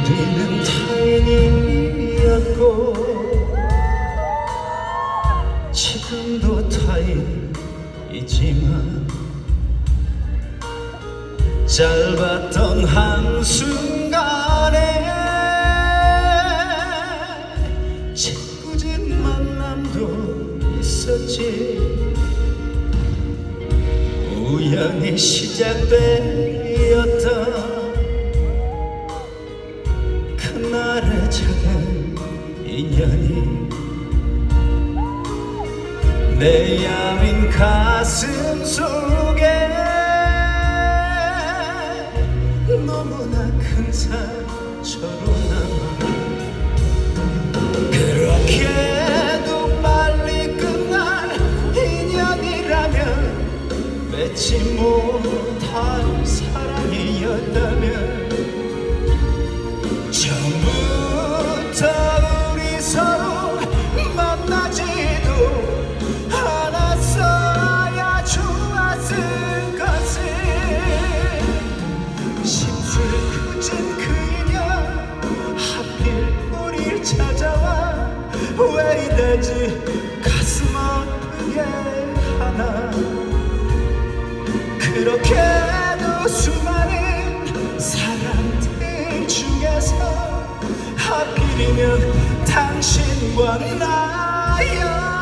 그대는 타인이었고 지금도 타인이지만 짧았던 한순간에 짓궂은 만남도 있었지. 우연히 시작된 이었던 작은 인연이 내 야윈 가슴 속에 너무나 큰 상처로 남아. 그렇게도 빨리 끝날 인연이라면 맺지 못할 사랑이었다 아프게 하나. 그렇게도 수많은 사람들 중에서 하필이면 당신과 나였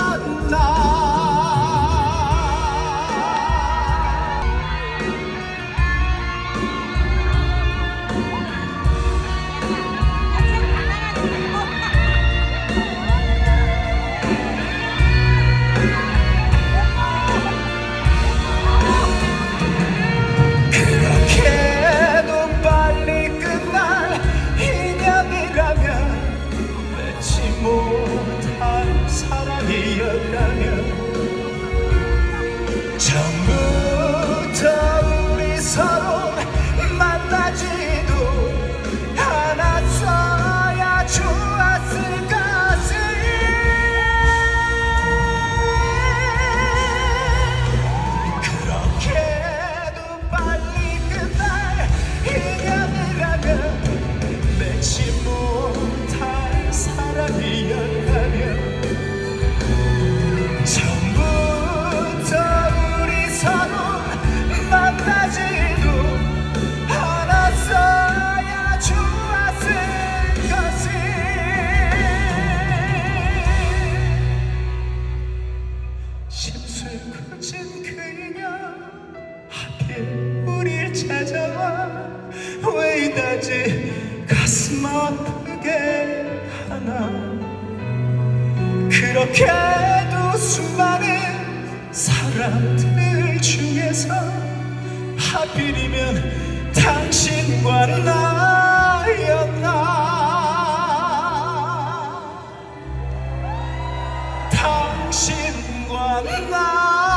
심술 굳은 그 인연 하필 우릴 찾아와 왜 이다지 가슴 아프게 하나. 그렇게도 수많은 사람들 중에서 하필이면 당신과 나였나 ikaw